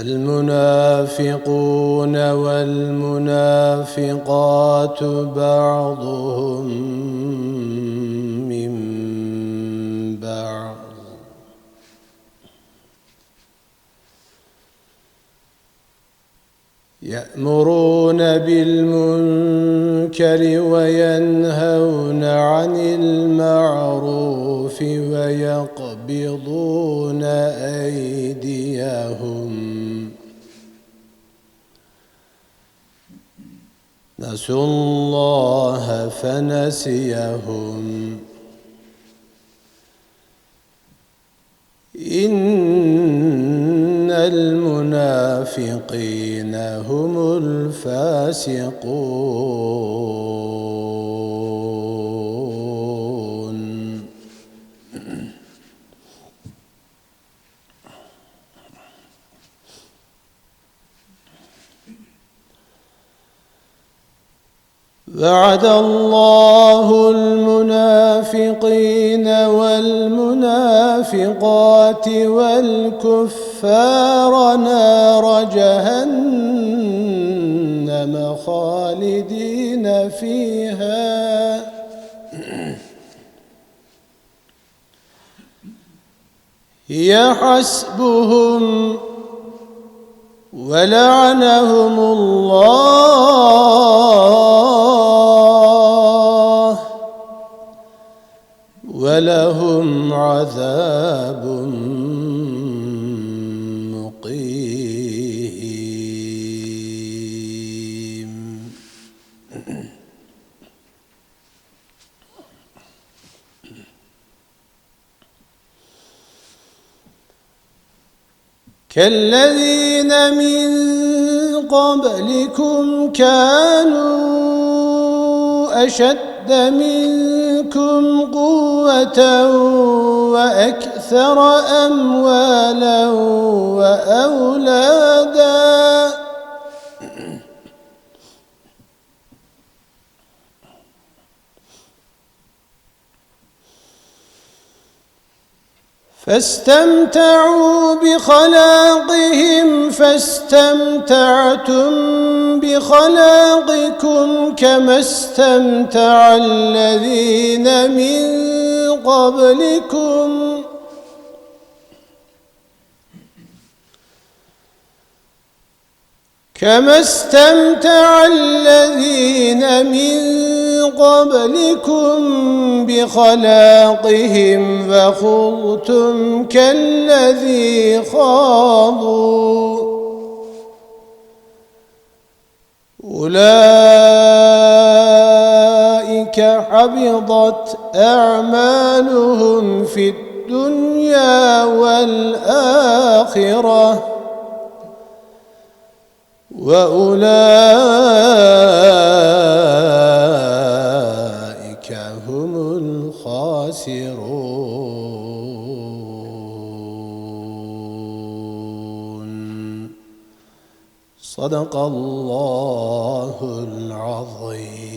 المنافقون والمنافقات بعضهم من بعض. يأمرون بالمنكر وينهون عن المعروف ويقبضون أيديهم. نسوا الله فنسيهم. إن المنافقين هم الفاسقون. وعد الله المنافقين والمنافقات والكفار نار جهنم خالدين فيها. هي حسبهم ولعنهم الله. ولهم عذاب مقيم. كالذين من قبلكم كانوا أشد منكم قوة وأكثر أموالا وأولادا فاستمتعوا بخلاقهم فاستمتعتم بخلاقكم كما استمتع الذين من قبلكم. كما استمتع الذين من قبلكم بخلاقهم فخضتم كالذي خاضوا. أولئك حبطت أعمالهم في الدنيا والآخرة. وأولئك صدق الله العظيم.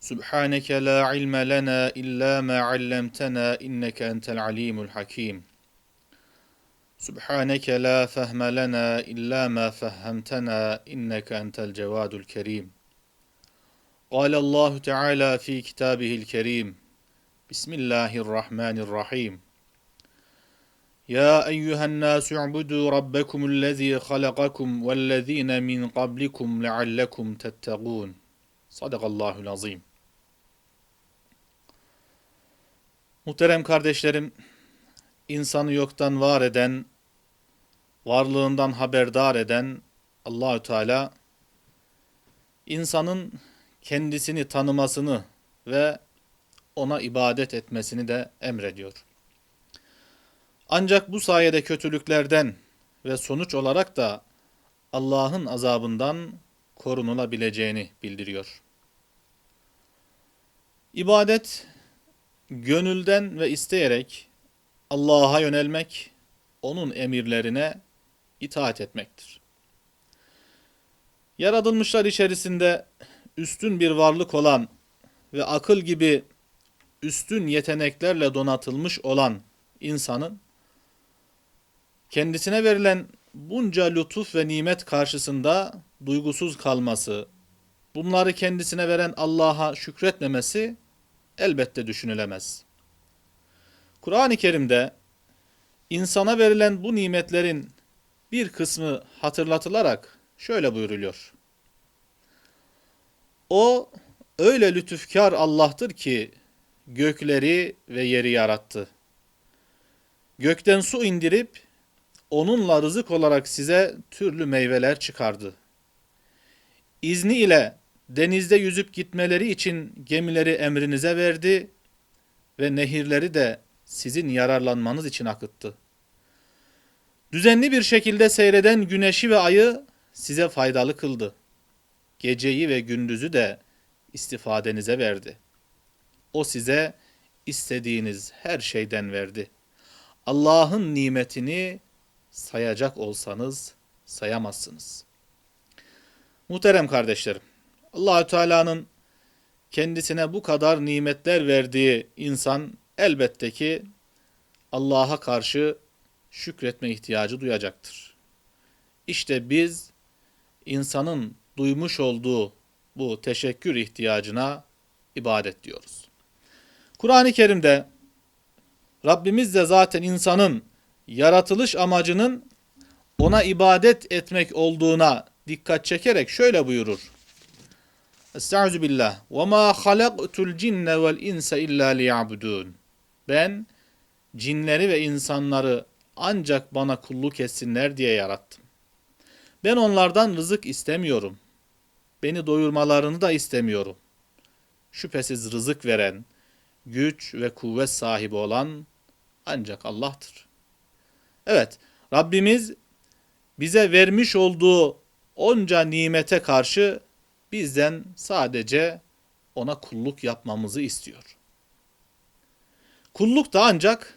سبحانك لا علم لنا إلا ما علمتنا إنك أنت العليم الحكيم. سبحانك لا فهم لنا إلا ما فهمتنا إنك أنت الجواد الكريم. قال الله تعالى في كتابه الكريم بسم الله الرحمن الرحيم. يا أيها الناس اعبدوا ربكم الذي خلقكم والذين من قبلكم لعلكم تتقون. Sadakallahul azim. Muhterem kardeşlerim, insanı yoktan var eden, varlığından haberdar eden Allahü Teala insanın kendisini tanımasını ve ona ibadet etmesini de emrediyor. Ancak bu sayede kötülüklerden ve sonuç olarak da Allah'ın azabından korunulabileceğini bildiriyor. İbadet gönülden ve isteyerek Allah'a yönelmek, onun emirlerine itaat etmektir. Yaratılmışlar içerisinde üstün bir varlık olan ve akıl gibi üstün yeteneklerle donatılmış olan insanın kendisine verilen bunca lütuf ve nimet karşısında duygusuz kalması, bunları kendisine veren Allah'a şükretmemesi elbette düşünülemez. Kur'an-ı Kerim'de insana verilen bu nimetlerin bir kısmı hatırlatılarak şöyle buyuruluyor. O öyle lütufkar Allah'tır ki gökleri ve yeri yarattı. Gökten su indirip onunla rızık olarak size türlü meyveler çıkardı. İzni ile denizde yüzüp gitmeleri için gemileri emrinize verdi ve nehirleri de sizin yararlanmanız için akıttı. Düzenli bir şekilde seyreden güneşi ve ayı size faydalı kıldı. Geceyi ve gündüzü de istifadenize verdi. O size istediğiniz her şeyden verdi. Allah'ın nimetini sayacak olsanız sayamazsınız. Muhterem kardeşlerim, Allahü Teala'nın kendisine bu kadar nimetler verdiği insan elbette ki Allah'a karşı şükretme ihtiyacı duyacaktır. İşte biz insanın duymuş olduğu bu teşekkür ihtiyacına ibadet diyoruz. Kur'an-ı Kerim'de Rabbimiz de zaten insanın yaratılış amacının ona ibadet etmek olduğuna dikkat çekerek şöyle buyurur. Estaizu billah. Ve ma halaktul cinne vel insa illa liya'budun. Ben cinleri ve insanları ancak bana kulluk etsinler diye yarattım. Ben onlardan rızık istemiyorum. Beni doyurmalarını da istemiyorum. Şüphesiz rızık veren, güç ve kuvvet sahibi olan ancak Allah'tır. Evet, Rabbimiz bize vermiş olduğu onca nimete karşı bizden sadece ona kulluk yapmamızı istiyor. Kulluk da ancak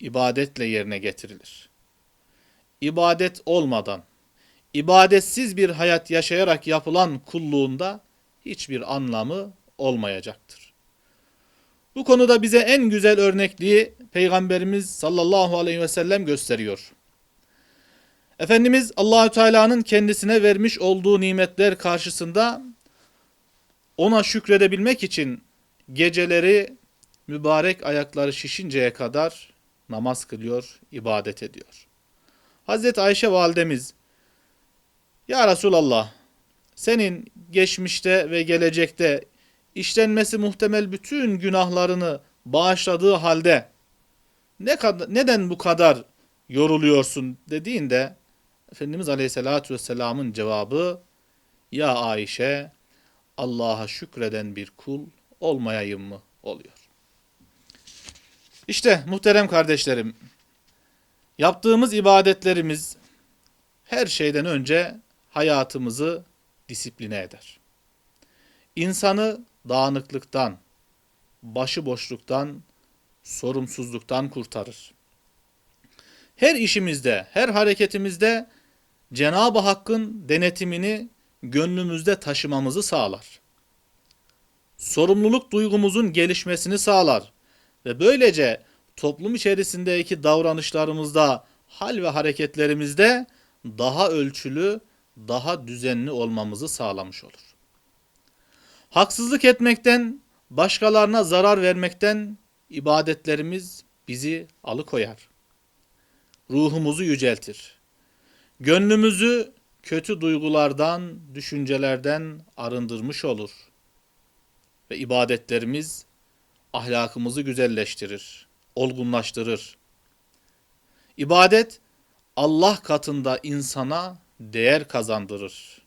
ibadetle yerine getirilir. İbadet olmadan, ibadetsiz bir hayat yaşayarak yapılan kulluğunda hiçbir anlamı olmayacaktır. Bu konuda bize en güzel örnekliği Peygamberimiz sallallahu aleyhi ve sellem gösteriyor. Efendimiz Allahü Teala'nın kendisine vermiş olduğu nimetler karşısında ona şükredebilmek için geceleri mübarek ayakları şişinceye kadar namaz kılıyor, ibadet ediyor. Hazreti Ayşe validemiz Ya Resulallah senin geçmişte ve gelecekte işlenmesi muhtemel bütün günahlarını bağışladığı halde ne kadar, neden bu kadar yoruluyorsun dediğinde Efendimiz Aleyhisselatü Vesselam'ın cevabı Ya Ayşe Allah'a şükreden bir kul olmayayım mı oluyor. İşte muhterem kardeşlerim yaptığımız ibadetlerimiz her şeyden önce hayatımızı disipline eder. İnsanı dağınıklıktan, başıboşluktan, sorumsuzluktan kurtarır. Her işimizde, her hareketimizde Cenab-ı Hakk'ın denetimini gönlümüzde taşımamızı sağlar. Sorumluluk duygumuzun gelişmesini sağlar ve böylece toplum içerisindeki davranışlarımızda, hal ve hareketlerimizde daha ölçülü, daha düzenli olmamızı sağlamış olur. Haksızlık etmekten, başkalarına zarar vermekten ibadetlerimiz bizi alıkoyar. Ruhumuzu yüceltir. Gönlümüzü kötü duygulardan, düşüncelerden arındırmış olur. Ve ibadetlerimiz ahlakımızı güzelleştirir, olgunlaştırır. İbadet Allah katında insana değer kazandırır.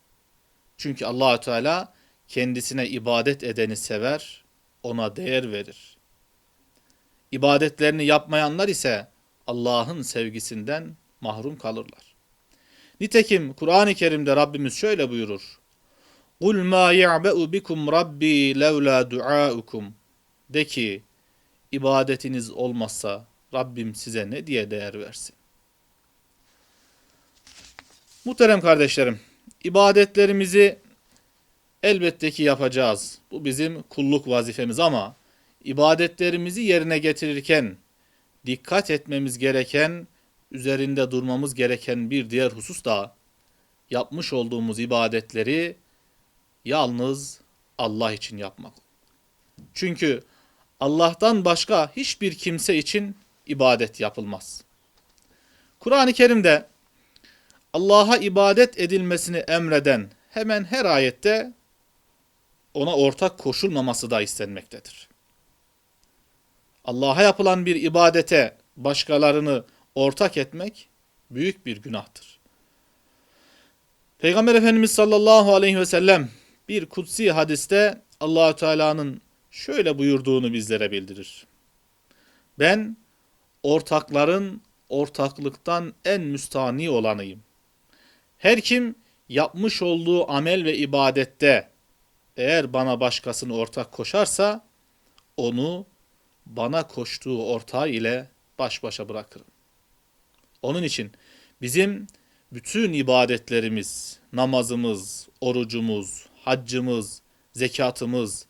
Çünkü Allahü Teala kendisine ibadet edeni sever, ona değer verir. İbadetlerini yapmayanlar ise Allah'ın sevgisinden mahrum kalırlar. Nitekim Kur'an-ı Kerim'de Rabbimiz şöyle buyurur. قُلْ مَا يَعْبَأُ بِكُمْ رَبِّي لَوْلَا دُعَاءُكُمْ De ki, ibadetiniz olmazsa Rabbim size ne diye değer versin? Muhterem kardeşlerim, ibadetlerimizi elbette ki yapacağız. Bu bizim kulluk vazifemiz ama ibadetlerimizi yerine getirirken dikkat etmemiz gereken, üzerinde durmamız gereken bir diğer husus da yapmış olduğumuz ibadetleri yalnız Allah için yapmak. Çünkü Allah'tan başka hiçbir kimse için ibadet yapılmaz. Kur'an-ı Kerim'de Allah'a ibadet edilmesini emreden hemen her ayette ona ortak koşulmaması da istenmektedir. Allah'a yapılan bir ibadete başkalarını ortak etmek büyük bir günahtır. Peygamber Efendimiz sallallahu aleyhi ve sellem bir kutsi hadiste Allahü Teala'nın şöyle buyurduğunu bizlere bildirir. Ben ortakların ortaklıktan en müstani olanıyım. Her kim yapmış olduğu amel ve ibadette eğer bana başkasını ortak koşarsa onu bana koştuğu ortağı ile baş başa bırakırım. Onun için bizim bütün ibadetlerimiz, namazımız, orucumuz, haccımız, zekatımız,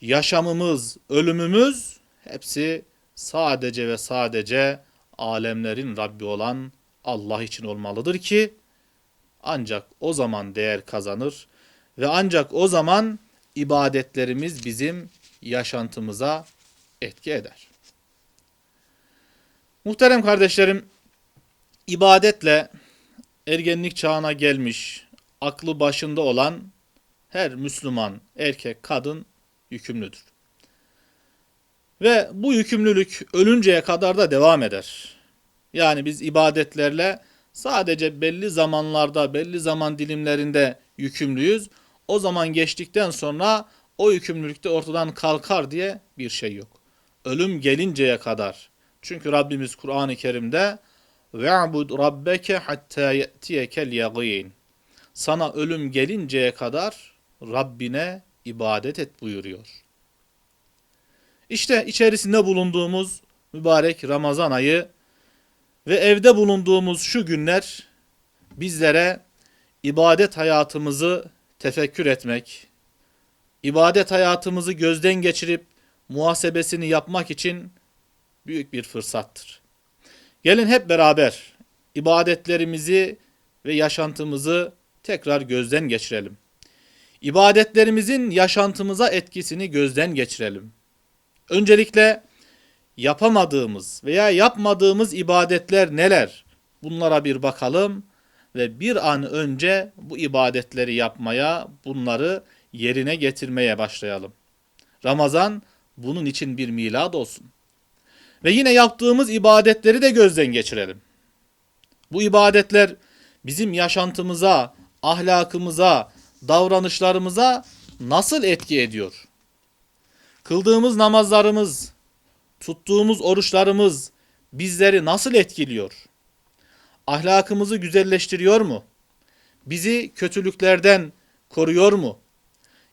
yaşamımız, ölümümüz hepsi sadece ve sadece alemlerin Rabbi olan Allah için olmalıdır ki ancak o zaman değer kazanır ve ancak o zaman ibadetlerimiz bizim yaşantımıza etki eder. Muhterem kardeşlerim, ibadetle ergenlik çağına gelmiş, aklı başında olan her Müslüman, erkek, kadın yükümlüdür. Ve bu yükümlülük ölünceye kadar da devam eder. Yani biz ibadetlerle sadece belli zamanlarda, belli zaman dilimlerinde yükümlüyüz. O zaman geçtikten sonra o yükümlülük de ortadan kalkar diye bir şey yok. Ölüm gelinceye kadar. Çünkü Rabbimiz Kur'an-ı Kerim'de ve'bud rabbeke hatta ye'tiyekel yagîn. Sana ölüm gelinceye kadar Rabbine ibadet et buyuruyor. İşte içerisinde bulunduğumuz mübarek Ramazan ayı ve evde bulunduğumuz şu günler bizlere ibadet hayatımızı tefekkür etmek, ibadet hayatımızı gözden geçirip muhasebesini yapmak için büyük bir fırsattır. Gelin hep beraber ibadetlerimizi ve yaşantımızı tekrar gözden geçirelim. İbadetlerimizin yaşantımıza etkisini gözden geçirelim. Öncelikle yapamadığımız veya yapmadığımız ibadetler neler? Bunlara bir bakalım ve bir an önce bu ibadetleri yapmaya, bunları yerine getirmeye başlayalım. Ramazan bunun için bir milad olsun. Ve yine yaptığımız ibadetleri de gözden geçirelim. Bu ibadetler bizim yaşantımıza, ahlakımıza, davranışlarımıza nasıl etki ediyor? Kıldığımız namazlarımız, tuttuğumuz oruçlarımız bizleri nasıl etkiliyor? Ahlakımızı güzelleştiriyor mu? Bizi kötülüklerden koruyor mu?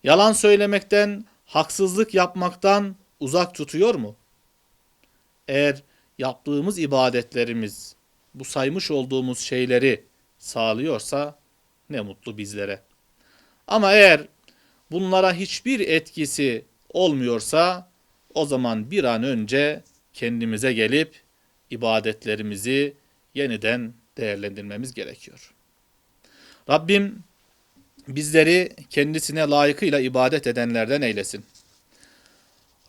Yalan söylemekten, haksızlık yapmaktan uzak tutuyor mu? Eğer yaptığımız ibadetlerimiz bu saymış olduğumuz şeyleri sağlıyorsa ne mutlu bizlere. Ama eğer bunlara hiçbir etkisi olmuyorsa o zaman bir an önce kendimize gelip ibadetlerimizi yeniden değerlendirmemiz gerekiyor. Rabbim bizleri kendisine layıkıyla ibadet edenlerden eylesin.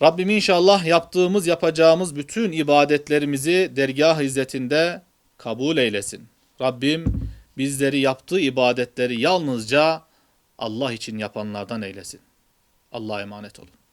Rabbim inşallah yaptığımız, yapacağımız bütün ibadetlerimizi dergah izzetinde kabul eylesin. Rabbim bizleri yaptığı ibadetleri yalnızca Allah için yapanlardan eylesin. Allah'a emanet olun.